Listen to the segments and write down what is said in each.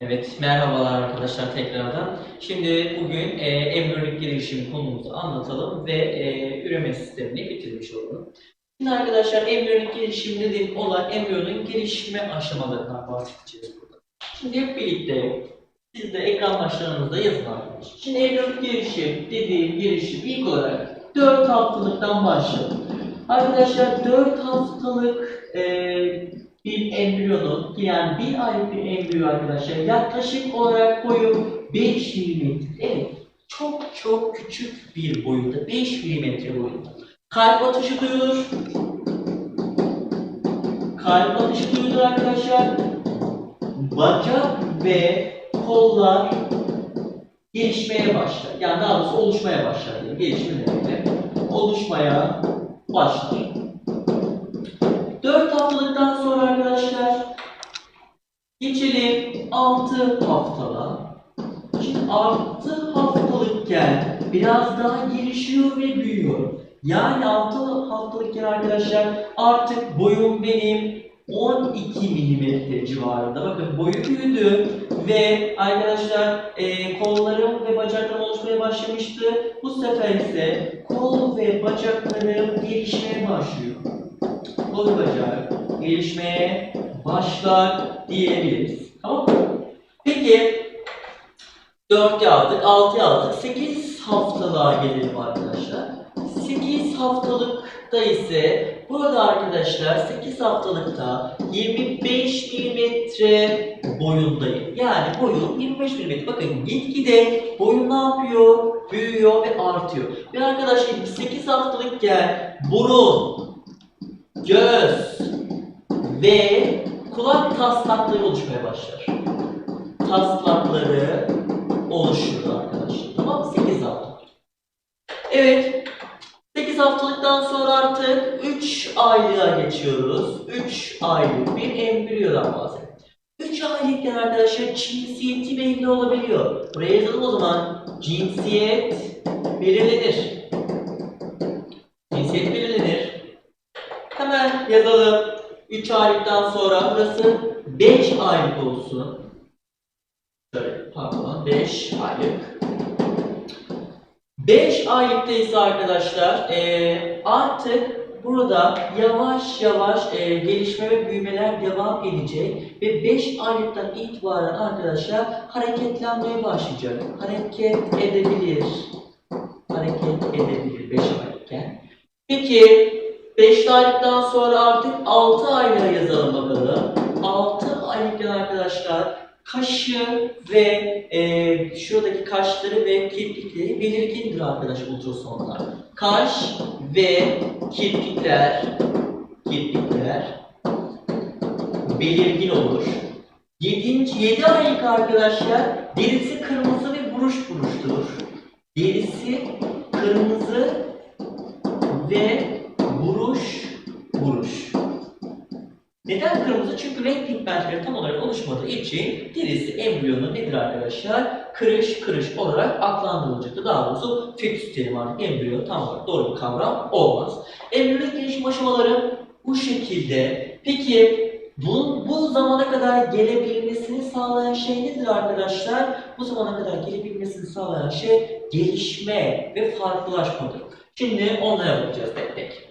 Evet, merhabalar arkadaşlar tekrardan. Şimdi bugün e, embriyonik gelişim konumuzu anlatalım ve e, üreme sistemini bitirmiş olalım. Şimdi arkadaşlar embriyonik gelişim dediğim olay embriyonun gelişme aşamalarından bahsedeceğiz burada. Şimdi hep birlikte siz de ekran başlarınızda yazın arkadaşlar. Şimdi embriyonik gelişim dediğim gelişim ilk olarak 4 haftalıktan başlayalım. Arkadaşlar 4 haftalık e, bir embriyonun yani bir aylık bir embriyo arkadaşlar yaklaşık olarak boyu 5 mm. Evet çok çok küçük bir boyutta 5 mm boyutta. Kalp atışı duyulur. Kalp atışı duyulur arkadaşlar. Bacak ve kollar gelişmeye başlar. Yani daha doğrusu oluşmaya başlar diye. Gelişme demekle. Oluşmaya başlar. 4 haftalıktan sonra arkadaşlar geçelim 6 haftalığa. Şimdi 6 haftalıkken biraz daha gelişiyor ve büyüyor. Yani 6 haftalıkken arkadaşlar artık boyum benim 12 mm civarında. Bakın boyu büyüdü ve arkadaşlar e, kollarım ve bacaklarım oluşmaya başlamıştı. Bu sefer ise kol ve bacaklarım gelişmeye başlıyor kol bacağı gelişmeye başlar diyebiliriz. Tamam mı? Peki 4 yazdık, 6 yazdık. 8 haftalığa gelelim arkadaşlar. 8 haftalıkta ise burada arkadaşlar 8 haftalıkta 25 milimetre boyundayım. Yani boyum 25 milimetre. Bakın gitgide boyum ne yapıyor? Büyüyor ve artıyor. Ve arkadaşlar 8 haftalıkken burun, göz ve kulak taslakları oluşmaya başlar. Taslakları oluşur arkadaşlar. Tamam mı? 8 hafta. Evet. 8 haftalıktan sonra artık 3 aylığa geçiyoruz. 3 aylık bir embriyodan bahsedelim. 3 aylıkken arkadaşlar cinsiyeti belli olabiliyor. Buraya yazalım o zaman. Cinsiyet belirlenir. Cinsiyet belirlenir. Hemen yazalım. 3 aylıktan sonra burası 5 aylık olsun. Şöyle pardon 5 aylık. 5 aylıkta ise arkadaşlar eee, artık burada yavaş yavaş eee, gelişme ve büyümeler devam edecek ve 5 aylıktan itibaren arkadaşlar hareketlenmeye başlayacak. Hareket edebilir. Hareket edebilir 5 aylıkken. Peki 5 aylıktan sonra artık 6 aylığa yazalım bakalım. 6 aylıkken arkadaşlar kaşı ve e, şuradaki kaşları ve kirpikleri belirgindir arkadaşlar ultrasonlar. Kaş ve kirpikler kirpikler belirgin olur. 7. 7 aylık arkadaşlar derisi kırmızı ve buruş buruştur. Derisi kırmızı Neden kırmızı? Çünkü renk pigmentleri tam olarak oluşmadığı için derisi embriyonun nedir arkadaşlar? Kırış kırış olarak adlandırılacaktır. Daha doğrusu fetüs terim artık embriyo tam olarak doğru bir kavram olmaz. Embriyonik gelişim aşamaları bu şekilde. Peki bu, bu zamana kadar gelebilmesini sağlayan şey nedir arkadaşlar? Bu zamana kadar gelebilmesini sağlayan şey gelişme ve farklılaşmadır. Şimdi onlara bakacağız tek tek.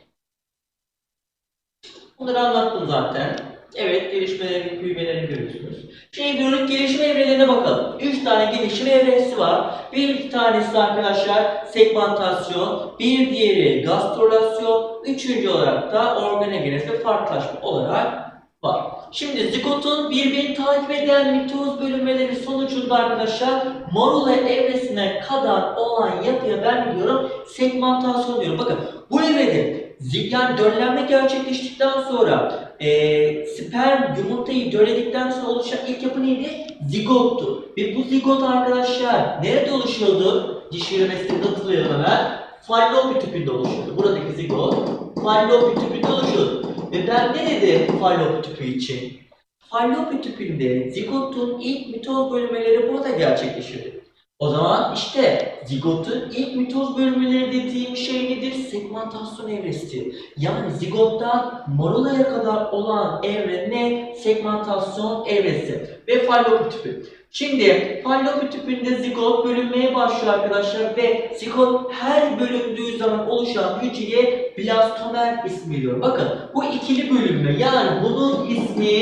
Bunları anlattım zaten. Evet, gelişmelerini, büyümelerini görüyorsunuz. Şimdi embriyonik gelişim evrelerine bakalım. Üç tane gelişim evresi var. Bir tanesi arkadaşlar segmentasyon, bir diğeri gastrülasyon, üçüncü olarak da organogenez ve farklılaşma olarak var. Şimdi zigotun birbirini takip eden mitoz bölünmeleri sonucunda arkadaşlar morula evresine kadar olan yapıya ben diyorum? Segmentasyon diyorum. Bakın bu evrede yani döllenme gerçekleştikten sonra e, sperm yumurtayı dölledikten sonra oluşan ilk yapı neydi? Zigottu. Ve bu zigot arkadaşlar nerede oluşuyordu? Diş yürümesini hatırlayalım hemen. Fallopi tüpünde oluşuyordu. Buradaki zigot fallopi tüpünde oluşuyordu. Ve ben ne dedim fallopi tüpü için? Fallopi tüpünde zigotun ilk mitoz bölünmeleri burada gerçekleşiyor. O zaman işte zigotun ilk mitoz bölümleri dediğim şey nedir? Segmentasyon evresi. Yani zigottan morulaya kadar olan evre ne? Segmentasyon evresi. Ve fallopi tüpü. Şimdi fallopi tüpünde zigot bölünmeye başlıyor arkadaşlar ve zigot her bölündüğü zaman oluşan hücreye blastomer ismi veriyor. Bakın bu ikili bölünme yani bunun ismi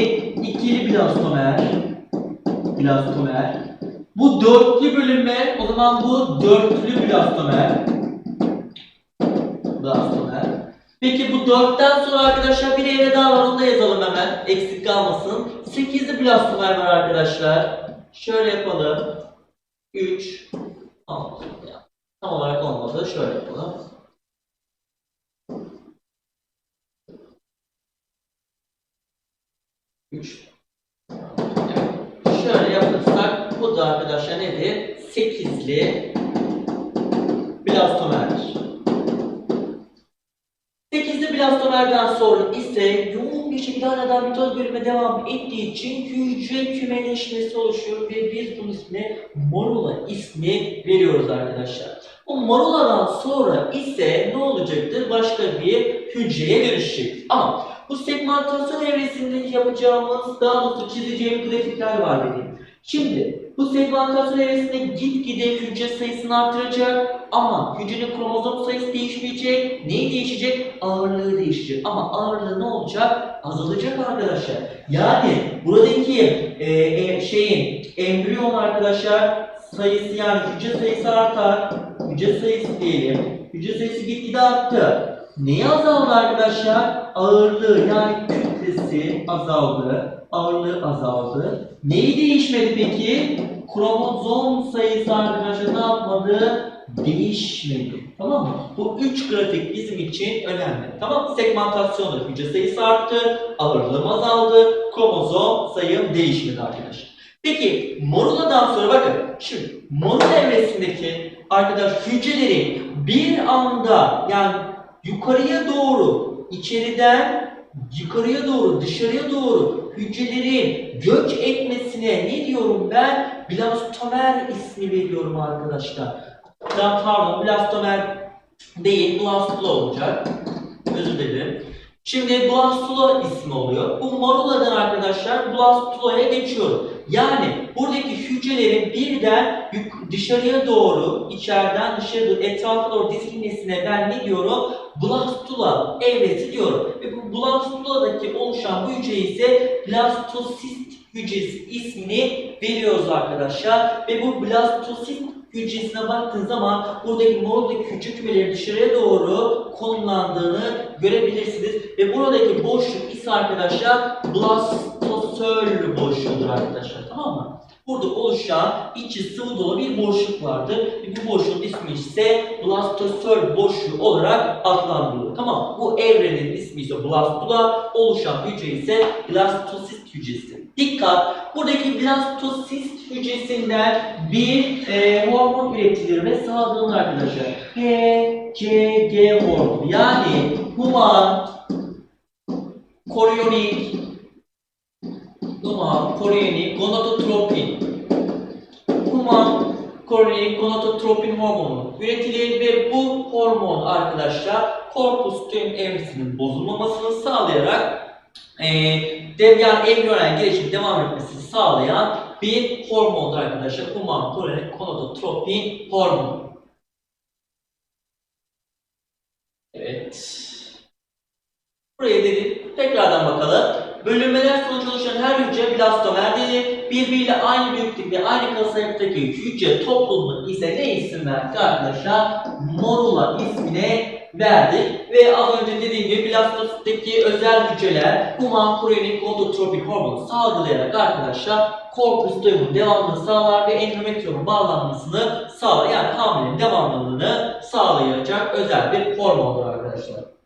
ikili blastomer. Blastomer. Bu dörtlü bölünme, o zaman bu dörtlü blastomer. Blastomer. Peki bu dörtten sonra arkadaşlar bir evre daha var, onu da yazalım hemen. Eksik kalmasın. Sekizli blastomer var arkadaşlar. Şöyle yapalım. 3 Tam olarak olmadı. Şöyle yapalım. Üç. Da arkadaşlar nedir? Sekizli blastomerdir. Sekizli blastomerden sonra ise yoğun bir şekilde hala mitoz bölüme devam ettiği için hücre kümeleşmesi oluşuyor ve biz bunun ismine morula ismi veriyoruz arkadaşlar. Bu moruladan sonra ise ne olacaktır? Başka bir hücreye dönüşecek. Ama bu segmentasyon evresinde yapacağımız, daha doğrusu çizeceğim grafikler var benim. Şimdi bu segmentasyon evresinde gitgide hücre sayısını artıracak ama hücrenin kromozom sayısı değişmeyecek. Neyi değişecek? Ağırlığı değişecek. Ama ağırlığı ne olacak? Azalacak arkadaşlar. Yani buradaki e, e, şeyin embriyon arkadaşlar sayısı yani hücre sayısı artar. Hücre sayısı diyelim. Hücre sayısı gitgide arttı. Neyi azaldı arkadaşlar? Ağırlığı yani kütlesi azaldı. Ağırlığı azaldı. Neyi değişmedi peki? Kromozom sayısı arkadaşlar ne yapmadı? Değişmedi. Tamam mı? Bu üç grafik bizim için önemli. Tamam mı? Segmentasyonda hücre sayısı arttı, ağırlığım azaldı, kromozom sayım değişmedi arkadaşlar. Peki moruladan sonra bakın şimdi morula evresindeki arkadaş hücrelerin bir anda yani yukarıya doğru içeriden yukarıya doğru dışarıya doğru hücrelerin göç etmesine ne diyorum ben? Blastomer ismi veriyorum arkadaşlar. Ya pardon blastomer değil blastula olacak. Özür dilerim. Şimdi blastula ismi oluyor. Bu moruladan arkadaşlar blastula'ya geçiyorum. Yani buradaki hücrelerin birden dışarıya doğru, içeriden dışarıya doğru, etrafa doğru dizilmesine ben ne diyorum? Blastula evresi diyorum. Ve bu blastula'daki oluşan bu hücre ise blastosist hücresi ismini veriyoruz arkadaşlar. Ve bu blastosist hücresine baktığın zaman buradaki moradaki hücre kümeleri dışarıya doğru konumlandığını görebilirsiniz. Ve buradaki boşluk ise arkadaşlar blastosöl boşluğudur arkadaşlar. Tamam mı? Burada oluşan içi sıvı dolu bir boşluk vardır. Ve bu boşluğun ismi ise blastosöl boşluğu olarak adlandırılıyor. Tamam? Bu evrenin ismi ise blastula, oluşan hücre ise blastosist hücresi. Dikkat! Buradaki blastosist hücresinden bir e, hormon üretilir ve salgılanır arkadaşlar. HCG hormonu yani human korionik human korionik gonadotropin human korionik gonadotropin hormonu üretilir ve bu hormon arkadaşlar korpus tüm evresinin bozulmamasını sağlayarak e, dev, embriyonel gelişim devam etmesini sağlayan bir hormondur arkadaşlar. Human korionik gonadotropin hormonu. Evet. Buraya dedik. Tekrardan bakalım. Bölünmeler sonucu oluşan her hücre blastomer denir. Birbiriyle aynı büyüklük ve aynı kasayıktaki hücre topluluğuna ise ne isim verdik arkadaşlar? Morula ismine verdik. Ve az önce dediğim gibi blastosisteki özel hücreler human korionik gonadotropin hormonu salgılayarak arkadaşlar korpus duyumunun devamını sağlar ve endometriyumun bağlanmasını sağlar. Yani hamilenin devamlılığını sağlayacak özel bir hormondur arkadaşlar.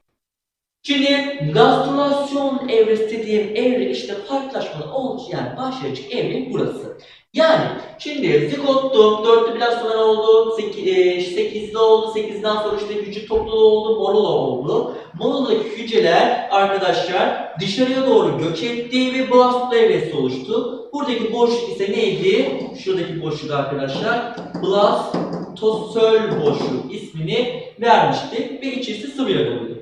Şimdi gastrülasyon evresi dediğim evre işte farklılaşmanın olduğu yani başlayacak evre burası. Yani şimdi zigottu, dörtlü blastomer oldu, seki- e, sekizli oldu, sekizden sonra işte hücre topluluğu oldu, morula oldu. Morula'daki hücreler arkadaşlar dışarıya doğru göç etti ve blastula evresi oluştu. Buradaki boşluk ise neydi? Şuradaki boşluk arkadaşlar. Blastosöl boşluk ismini vermiştik ve içerisi sıvıya doluydu.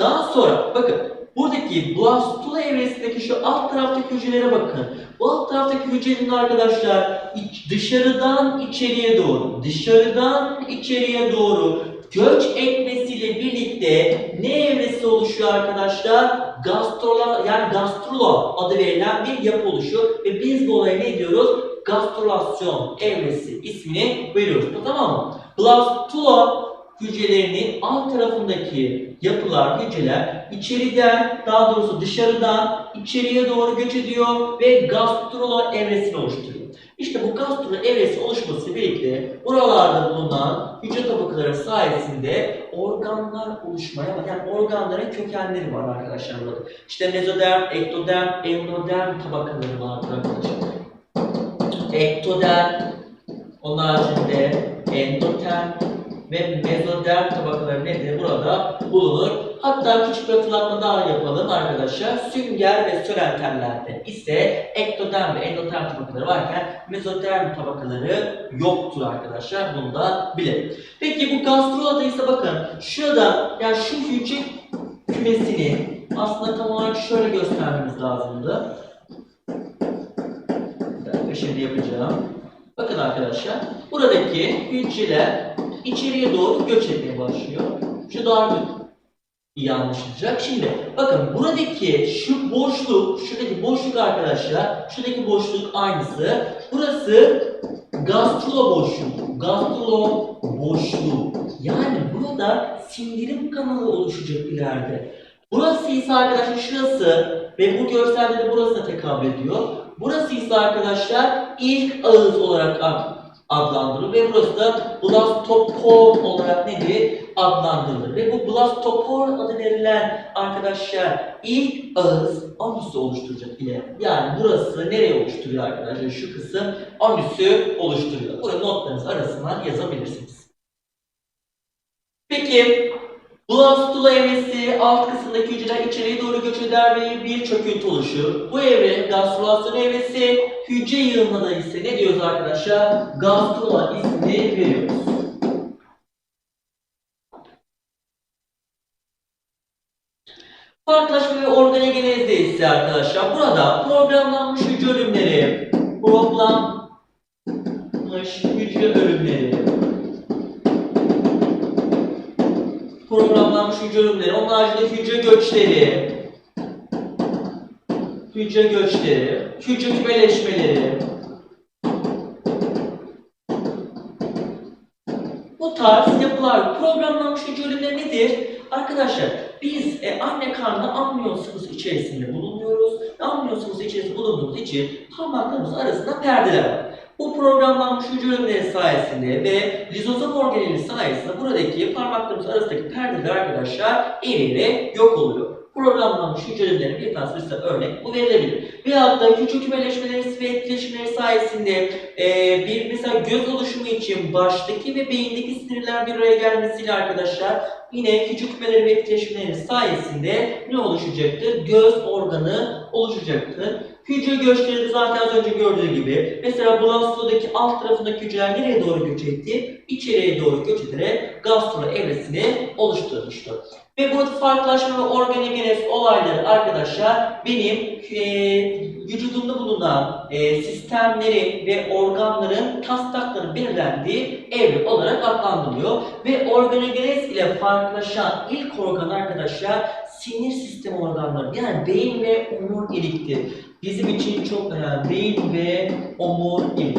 Daha sonra bakın buradaki blastula evresindeki şu alt taraftaki hücrelere bakın. Bu alt taraftaki hücrelerin arkadaşlar iç- dışarıdan içeriye doğru, dışarıdan içeriye doğru göç etmesiyle birlikte ne evresi oluşuyor arkadaşlar? Gastrola yani gastrula adı verilen bir yapı oluşuyor ve biz bu olaya ne diyoruz? Gastrolasyon evresi ismini veriyoruz. Tamam mı? Blastula hücrelerinin alt tarafındaki yapılar, hücreler içeriden, daha doğrusu dışarıdan içeriye doğru göç ediyor ve gastrula evresini oluşturuyor. İşte bu gastrula evresi oluşması birlikte buralarda bulunan hücre tabakaları sayesinde organlar oluşmaya yani organların kökenleri var arkadaşlar burada. İşte mezoderm, ektoderm, endoderm tabakaları vardır arkadaşlar. Ektoderm, onun haricinde endoterm ve mezoderm tabakaları nedir? Burada bulunur. Hatta küçük bir hatırlatma daha yapalım arkadaşlar. Sünger ve sörenterlerde ise ektoderm ve endoterm tabakaları varken mezoderm tabakaları yoktur arkadaşlar. Bunu da bilelim. Peki bu gastrolada ise bakın şurada yani şu hücre kümesini aslında tam olarak şöyle göstermemiz lazımdı. Bir şimdi yapacağım. Bakın arkadaşlar, buradaki hücreler içeriye doğru göç etmeye başlıyor. Şu daha iyi anlaşılacak. Şimdi bakın buradaki şu boşluk, şuradaki boşluk arkadaşlar, şuradaki boşluk aynısı. Burası gastrulo boşluğu. Gastrulo boşluğu. Yani burada sindirim kanalı oluşacak ileride. Burası ise arkadaşlar şurası ve bu görselde de burasına tekabül ediyor. Burası ise arkadaşlar ilk ağız olarak adlandırılır ve burası da blastopor olarak nedir? Adlandırılır. Ve bu blastopor adı verilen arkadaşlar ilk ağız anüsü oluşturacak ile. Yani burası nereye oluşturuyor arkadaşlar? Şu kısım anüsü oluşturuyor. Bunu notlarınız arasından yazabilirsiniz. Peki Blastula evresi alt kısımdaki hücreler içeriye doğru göç eder ve bir çöküntü oluşur. Bu evre gastrülasyon evresi, hücre yığınına ise ne diyoruz arkadaşlar? Gastrula ismini veriyoruz. Farklılaşma ve organogenezde ise arkadaşlar burada programlanmış hücre ölümleri, programlanmış hücre ölümleri, programlanmış hücre ölümleri, onun haricinde hücre göçleri, hücre göçleri, hücre kümeleşmeleri, bu tarz yapılar, programlanmış hücre ölümleri nedir? Arkadaşlar biz e, anne karnında amniyon sıvısı içerisinde bulunuyoruz. Sıvısı içerisinde bulunduğumuz için parmaklarımız arasında perdeler var. Bu programlanmış hücre ölümleri sayesinde ve lizozom organeli sayesinde buradaki parmaklarımız arasındaki perdeler arkadaşlar eriyle yok oluyor. Programlanmış hücrelerin bir tanesi size örnek bu verilebilir. Veyahut da hücre kümeleşmeleri ve etkileşimleri sayesinde e, bir mesela göz oluşumu için baştaki ve beyindeki sinirler bir araya gelmesiyle arkadaşlar yine hücre kümeleri ve etkileşimleri sayesinde ne oluşacaktır? Göz organı oluşacaktır. Hücre göçleri zaten az önce gördüğü gibi. Mesela blastodaki alt tarafındaki hücreler nereye doğru göç etti? İçeriye doğru göç ederek gastro evresini oluşturmuştur. Ve bu farklılaşma ve organigenez olayları arkadaşlar benim eee vücudumda bulunan eee, sistemleri ve organların taslakların belirlendiği evre olarak adlandırılıyor. Ve organogenez ile farklılaşan ilk organ arkadaşlar sinir sistemi organları yani beyin ve omuriliktir. Bizim için çok önemli beyin ve omurilik.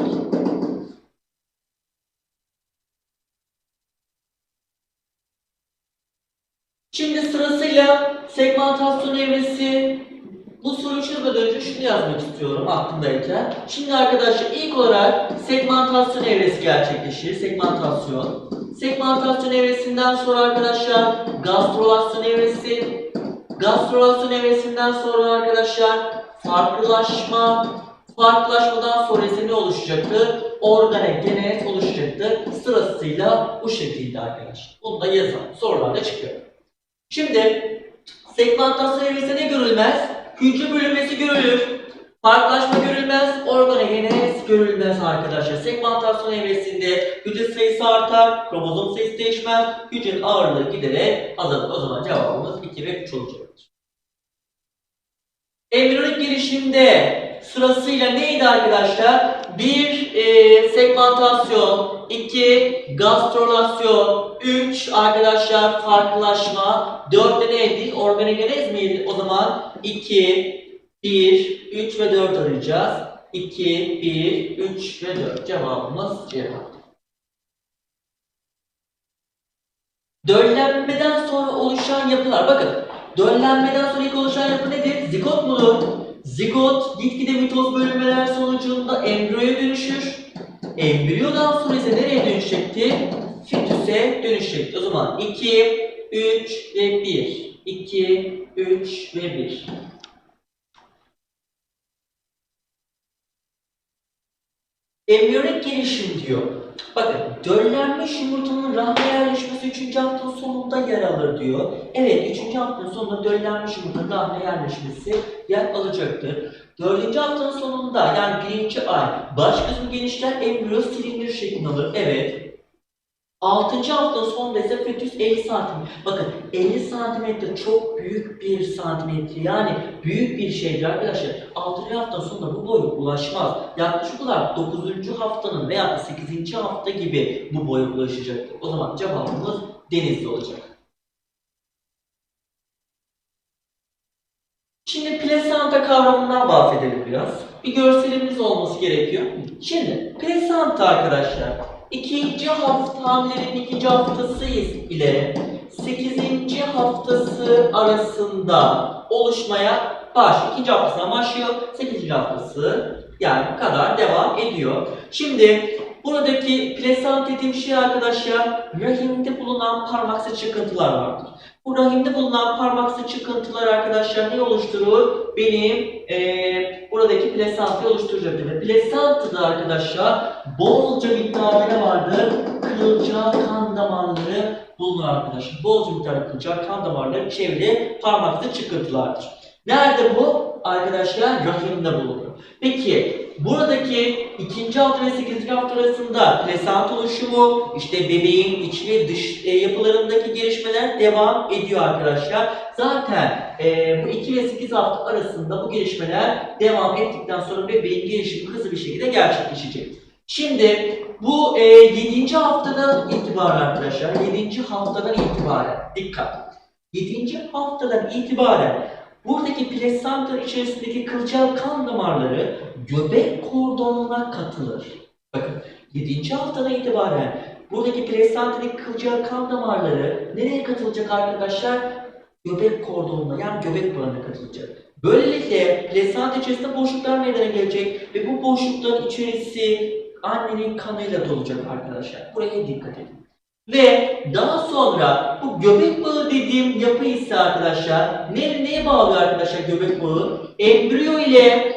Şimdi sırasıyla segmentasyon evresi bu soruyu çözmeden önce şunu yazmak istiyorum aklımdayken. Şimdi arkadaşlar ilk olarak segmentasyon evresi gerçekleşir. Segmentasyon. Segmentasyon evresinden sonra arkadaşlar gastrolasyon evresi. Gastrolasyon evresinden sonra arkadaşlar farklılaşma. Farklılaşmadan sonra ise ne oluşacaktır? Organogenez oluşacaktır. Sırasıyla bu şekilde arkadaşlar. Bunu da yazalım. Sorularda çıkıyor. Şimdi segmentasyon evresinde ne görülmez? Hücre bölünmesi görülür. Farklılaşma görülmez, organogenes görülmez arkadaşlar. Segmentasyon evresinde hücre sayısı artar, kromozom sayısı değişmez, hücrenin ağırlığı giderek azalır. O zaman cevabımız 2 ve 3 olacaktır. Embriyonik gelişimde sırasıyla neydi arkadaşlar? 1 e, segmentasyon, 2 gastrolasyon, 3 arkadaşlar farklılaşma, 4 de neydi? Organogenez miydi? O zaman 2, 1, 3 ve 4 arayacağız. 2, 1, 3 ve 4. Cevabımız cevap. Döllenmeden sonra oluşan yapılar. Bakın, döllenmeden sonra ilk oluşan yapı nedir? Zigot mudur? Zigot gitgide mitoz bölünmeler sonucunda embriyoya dönüşür. Embriyodan sonra ise nereye dönüşecektir? Fitüse dönüşecektir. O zaman 2, 3 ve 1. 2, 3 ve 1. Embriyonik gelişim diyor. Bakın döllenmiş yumurtanın rahme yerleşmesi 3. haftanın sonunda yer alır diyor. Evet 3. haftanın sonunda döllenmiş yumurtanın rahme yerleşmesi yer alacaktır. 4. haftanın sonunda yani 1. ay baş kısmı genişler embriyo silindir şeklini alır. Evet. 6. haftanın sonunda ise fetüs 50 santim. Bakın 50 santimetre çok büyük bir santimetre yani büyük bir şeydir arkadaşlar. 6. haftanın sonunda bu boya ulaşmaz. Yaklaşık olarak 9. haftanın veya da 8. hafta gibi bu boya ulaşacaktır. O zaman cevabımız denizli olacak. Şimdi plasenta kavramından bahsedelim biraz. Bir görselimiz olması gerekiyor. Şimdi plasenta arkadaşlar ikinci hafta hamilenin ikinci haftası ile 8. haftası arasında oluşmaya başlıyor. İkinci haftasından başlıyor. 8. haftası yani kadar devam ediyor. Şimdi buradaki plasenta dediğim şey arkadaşlar rahimde bulunan parmaksı çıkıntılar vardır. Bu rahimde bulunan parmaksı çıkıntılar arkadaşlar ne oluşturur? Benim eee buradaki plasentayı oluşturacaktır. Ve plasentada arkadaşlar bolca miktarda vardır? Kılcal kan damarları bulunur arkadaşlar. Bolca miktarda kılcal kan damarları çevrili parmaksı çıkıntılardır. Nerede bu? Arkadaşlar rahimde bulunur. Peki buradaki ikinci hafta ve sekizinci hafta arasında plasenta oluşumu, işte bebeğin iç ve dış e, yapılarındaki gelişmeler devam ediyor arkadaşlar. Zaten e, bu 2 ve 8 hafta arasında bu gelişmeler devam ettikten sonra bebeğin gelişimi hızlı bir şekilde gerçekleşecek. Şimdi bu e, 7. haftadan itibaren arkadaşlar, 7. haftadan itibaren dikkat. 7. haftadan itibaren buradaki plasenta içerisindeki kılcal kan damarları göbek kordonuna katılır. Bakın 7. haftadan itibaren buradaki plasentadaki kılcal kan damarları nereye katılacak arkadaşlar? Göbek kordonuna yani göbek bağına katılacak. Böylelikle plasenta içerisinde boşluklar meydana gelecek ve bu boşlukların içerisi annenin kanıyla dolacak arkadaşlar. Buraya dikkat edin. Ve daha sonra bu göbek bağı dediğim yapı ise arkadaşlar ne, neye bağlıyor arkadaşlar göbek bağı? Embriyo ile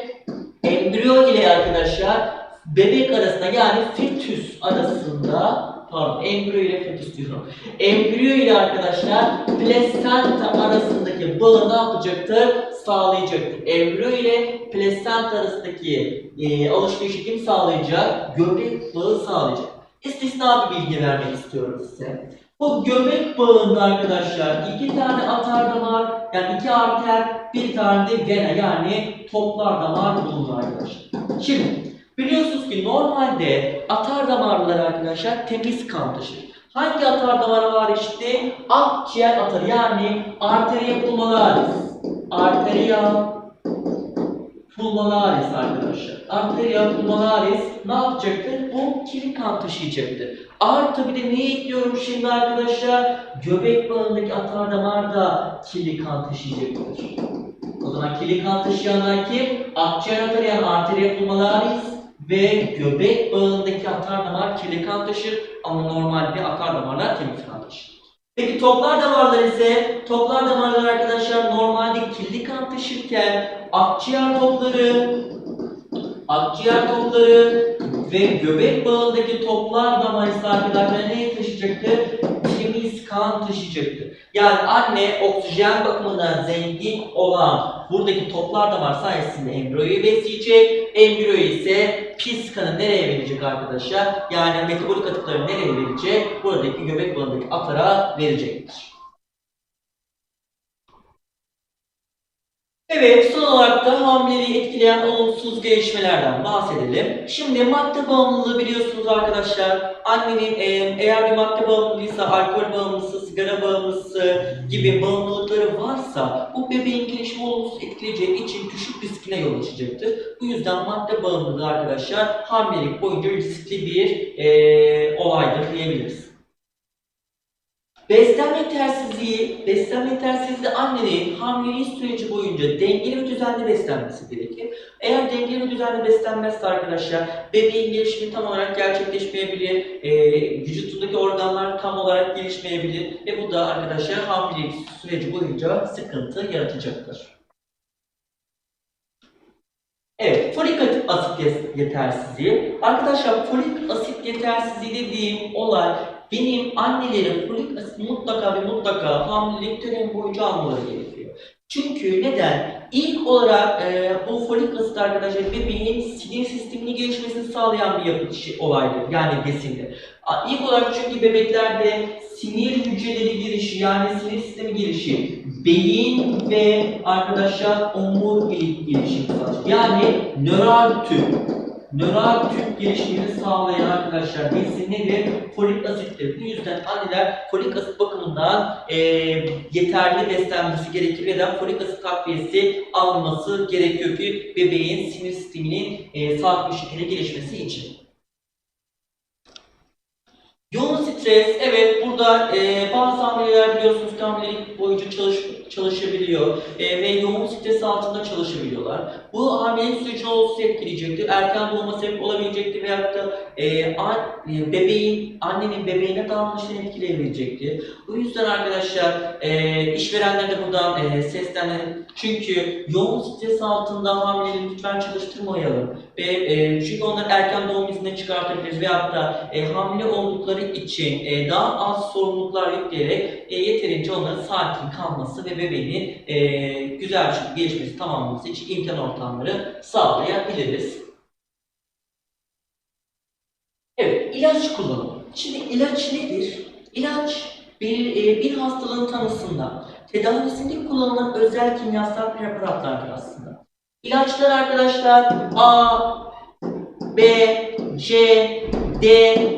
embriyo ile arkadaşlar bebek arasında yani fetüs arasında pardon embriyo ile fetüs diyorum. Embriyo ile arkadaşlar plasenta arasındaki bağı ne yapacaktır? Sağlayacaktır. Embriyo ile plasenta arasındaki e, alışverişi kim sağlayacak? Göbek bağı sağlayacak. İstisna bir bilgi vermek istiyorum size. Bu göbek bağında arkadaşlar iki tane atar damar, yani iki arter, bir tane de vena yani toplar damar bulunur arkadaşlar. Şimdi biliyorsunuz ki normalde atar damarlar arkadaşlar temiz kan taşır. Hangi atar damarı var işte? Akciğer atarı yani arteria pulmonaris. Arteria pulmonaris arkadaşlar. Arteria pulmonaris ne yapacaktır? Bu kirli kan taşıyacaktır. Artı bir de neyi ekliyorum şimdi arkadaşlar? Göbek bağındaki atar damar da kirli kan taşıyacaktır. O zaman kirli kan taşıyanlar kim? Akciğer atarı yani arteria pulmonaris ve göbek bağındaki atar damar kirli kan taşır ama normalde atar damarlar temiz kan taşır. Peki toplar damarlar ise toplar damarlar arkadaşlar normalde kirli kan taşırken akciğer topları akciğer topları ve göbek bağındaki toplar damar ise arkadaşlar neyi taşıyacaktır? Kan taşıyacaktır. Yani anne oksijen bakımından zengin olan buradaki toplar damar sayesinde embriyoyu besleyecek. Embriyo ise pis kanı nereye verecek arkadaşlar? Yani metabolik atıkları nereye verecek? Buradaki göbek bağındaki atara verecektir. Evet, son olarak da hamileliği etkileyen olumsuz gelişmelerden bahsedelim. Şimdi madde bağımlılığı biliyorsunuz arkadaşlar. Annenin eğer bir madde bağımlılıysa, alkol bağımlısı, sigara bağımlısı gibi bağımlılıkları varsa bu bebeğin gelişimi olumsuz etkileyeceği için düşük riskine yol açacaktır. Bu yüzden madde bağımlılığı arkadaşlar hamilelik boyunca riskli bir e, olaydır diyebiliriz. Beslenme yetersizliği, beslenme yetersizliği annenin hamilelik süreci boyunca dengeli ve düzenli beslenmesi gerekir. Eğer dengeli ve düzenli beslenmezse arkadaşlar bebeğin gelişimi tam olarak gerçekleşmeyebilir, e, vücutundaki organlar tam olarak gelişmeyebilir ve bu da arkadaşlar hamilelik süreci boyunca sıkıntı yaratacaktır. Evet, folik asit yetersizliği. Arkadaşlar folik asit yetersizliği dediğim olay benim annelerin folik asit mutlaka ve mutlaka hamilelik dönemi boyunca almaları gerekiyor. Çünkü neden? İlk olarak e, bu folik asit arkadaşlar bebeğin sinir sistemini gelişmesini sağlayan bir yapı olaydır. Yani besindir. İlk olarak çünkü bebeklerde sinir hücreleri girişi yani sinir sistemi girişi beyin ve arkadaşlar omurilik sağlar. Yani nöral tüp. Nöral tüp gelişimini sağlayan arkadaşlar besin nedir? Folik asittir. Bu yüzden anneler folik asit bakımından e, yeterli beslenmesi gerekir ya da folik asit takviyesi alması gerekiyor ki bebeğin sinir sisteminin e, sağlıklı şekilde gelişmesi için. Yoğun stres, evet burada e, bazı hamileler biliyorsunuz ki hamilelik boyunca çalış, çalışabiliyor e, ve yoğun stres altında çalışabiliyorlar. Bu hamilelik sürecini olumsuz etkileyecektir, erken doğuma sebep olabilecektir veyahut da e, an, e, bebeğin, annenin bebeğine davranışını etkileyebilecektir. Bu yüzden arkadaşlar e, işverenler de buradan e, seslenelim. Çünkü yoğun stres altında hamileleri lütfen çalıştırmayalım. Ve e, çünkü onları erken doğum iznine çıkartabiliriz veyahut da e, hamile oldukları için e, daha az sorumluluklar yükleyerek e, yeterince onların sakin kalması ve bebeğinin e, güzel gelişmesi tamamlaması için imkan ortamları sağlayabiliriz. Evet, ilaç kullanımı. Şimdi ilaç nedir? İlaç bir, e, bir hastalığın tanısında, tedavisinde kullanılan özel kimyasal preparatlardır aslında. İlaçlar arkadaşlar A, B, C, D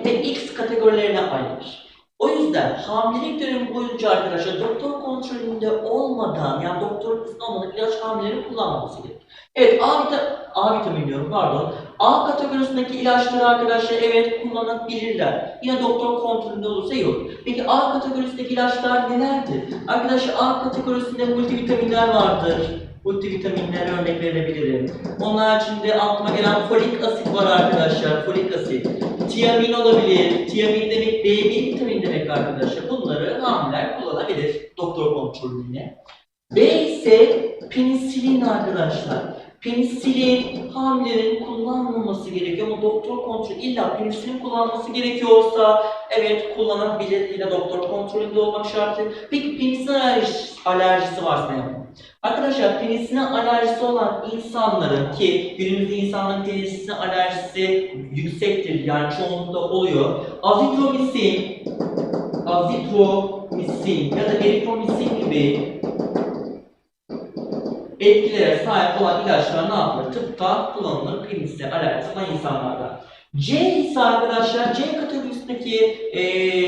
ve X kategorilerine ayrılır. O yüzden hamilelik dönemi boyunca arkadaşlar doktor kontrolünde olmadan yani doktorun izni olmadan ilaç hamilenin kullanmaması gerekir. Evet A, vita A vitamini diyorum pardon. A kategorisindeki ilaçları arkadaşlar evet kullanabilirler. Yine doktor kontrolünde olursa iyi olur. Peki A kategorisindeki ilaçlar nelerdir? Arkadaşlar A kategorisinde multivitaminler vardır. Multivitaminlere örnek verebilirim. Onun haricinde aklıma gelen folik asit var arkadaşlar. Folik asit. Tiamin olabilir. Tiamin demek B1 vitamin demek arkadaşlar. Bunları hamileler kullanabilir. Doktor kontrolüne. B ise penisilin arkadaşlar. Penisilin hamilenin kullanmaması gerekiyor ama doktor kontrolü illa penisilin kullanması gerekiyorsa evet kullanabilir yine doktor kontrolünde olmak şartı. Peki penisilin alerjisi, varsa yapalım? Arkadaşlar penisilin alerjisi olan insanların ki günümüzde insanların penisilin alerjisi yüksektir yani çoğunlukla oluyor. Azitromisin, azitromisin ya da eritromisin gibi etkilere sahip olan ilaçlar ne yapılır? Tıpta kullanılır penisilin alerjisi olan insanlarda. C ise arkadaşlar C kategorisindeki e,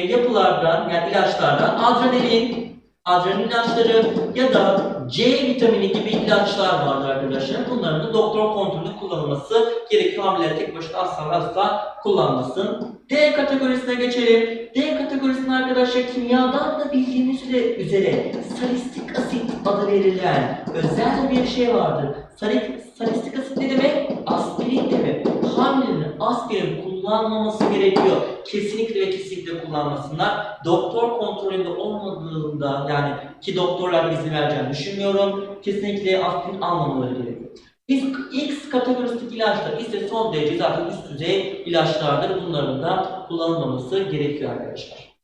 yapılardan yani ilaçlardan adrenalin, adrenalin ilaçları ya da C vitamini gibi ilaçlar vardır arkadaşlar. Bunların da doktor kontrolünde kullanılması gerekiyor. Hamileler tek başına asla asla kullanmasın. D kategorisine geçelim. D kategorisinde arkadaşlar kimyadan da bildiğimiz üzere salistik asit adı verilen özel bir şey vardır. Asit ne demek? Aspirin demek. Hamilenin aspirin kullanmaması gerekiyor. Kesinlikle ve kesinlikle kullanmasınlar. Doktor kontrolünde olmadığında yani ki doktorlar izin vereceğini düşünmüyorum. Kesinlikle aspirin almamaları gerekiyor. Biz X kategorisindeki ilaçlar ise son derece zaten üst düzey ilaçlardır. Bunların da kullanılmaması gerekiyor arkadaşlar.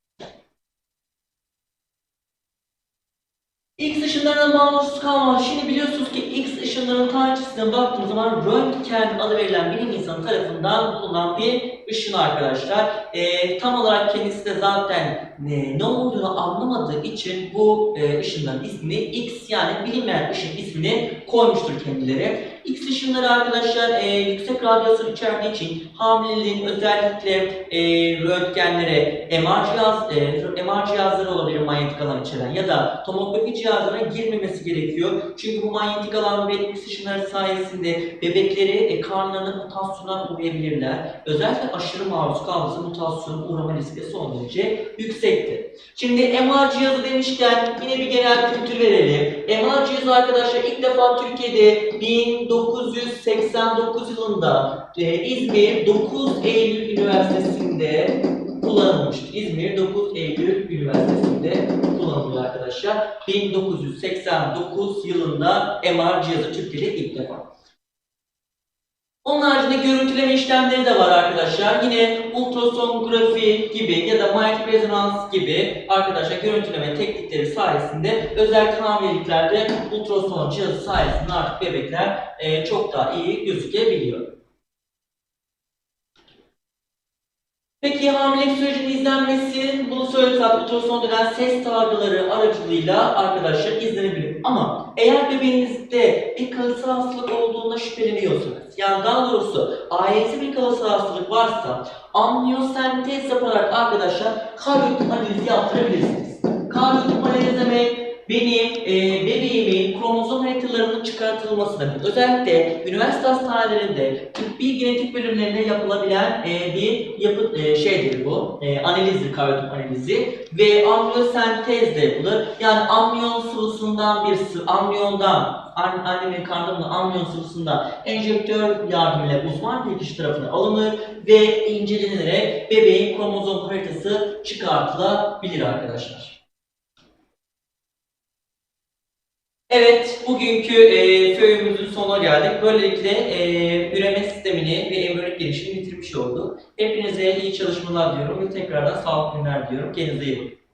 Işınlarına maruz kalmaz. Şimdi biliyorsunuz ki X ışınlarının tarihçesine baktığımız zaman röntgen adı verilen bilim insanı tarafından bulunan bir ışın arkadaşlar. Ee, tam olarak kendisi de zaten ne, ne olduğunu anlamadığı için bu e, ışınların ismini X yani bilinmeyen ışın ismini koymuştur kendileri. X ışınları arkadaşlar e, yüksek radyasyon içerdiği için hamileliğin özellikle e, röntgenlere MR, cihaz, e, MR cihazları olabilir manyetik alan içeren ya da tomografi cihazlarına girmemesi gerekiyor. Çünkü bu manyetik alan ve X ışınları sayesinde bebekleri e, karnlarının mutasyona uğrayabilirler. Özellikle aşırı maruz kalırsa mutasyona uğrama riski son derece yüksektir. Şimdi MR cihazı demişken yine bir genel kültür verelim. Cihazı arkadaşlar ilk defa Türkiye'de 1989 yılında e, İzmir 9 Eylül Üniversitesi'nde kullanılmıştır. İzmir 9 Eylül Üniversitesi'nde kullanılıyor arkadaşlar. 1989 yılında MR cihazı Türkiye'de ilk defa. Onun haricinde görüntüleme işlemleri de var arkadaşlar. Yine ultrasonografi gibi ya da manyetik rezonans gibi arkadaşlar görüntüleme teknikleri sayesinde özel hamileliklerde ultrason cihazı sayesinde artık bebekler e, çok daha iyi gözükebiliyor. Peki hamilelik sürecinin izlenmesi, bunu söyledik ultrason denen ses dalgaları aracılığıyla arkadaşlar izlenebilir. Ama eğer bebeğinizde bir kalıtsal hastalık olduğunda şüpheleniyorsanız, yani daha doğrusu ailesi bir kalıtsal hastalık varsa amniyosentez yaparak arkadaşlar karbon analizi yaptırabilirsiniz. Karbon analizi demek benim e, bebeğimin kromozom haritalarının çıkartılması demek. Özellikle üniversite hastanelerinde tıbbi genetik bölümlerinde yapılabilen e, bir yapı e, şeydir bu. E, analizdir, karbon analizi ve amniyosentez de yapılır. Yani amniyon sıvısından bir sıvı, amniyondan an- annenin karnında amniyon sıvısında enjektör yardımıyla uzman bir kişi tarafından alınır ve incelenerek bebeğin kromozom haritası çıkartılabilir arkadaşlar. Evet, bugünkü e, köyümüzün sonuna geldik. Böylelikle e, üreme sistemini ve embriyonik gelişimi bitirmiş olduk. Hepinize iyi çalışmalar diyorum ve tekrardan sağlıklı günler diyorum. Kendinize iyi bakın.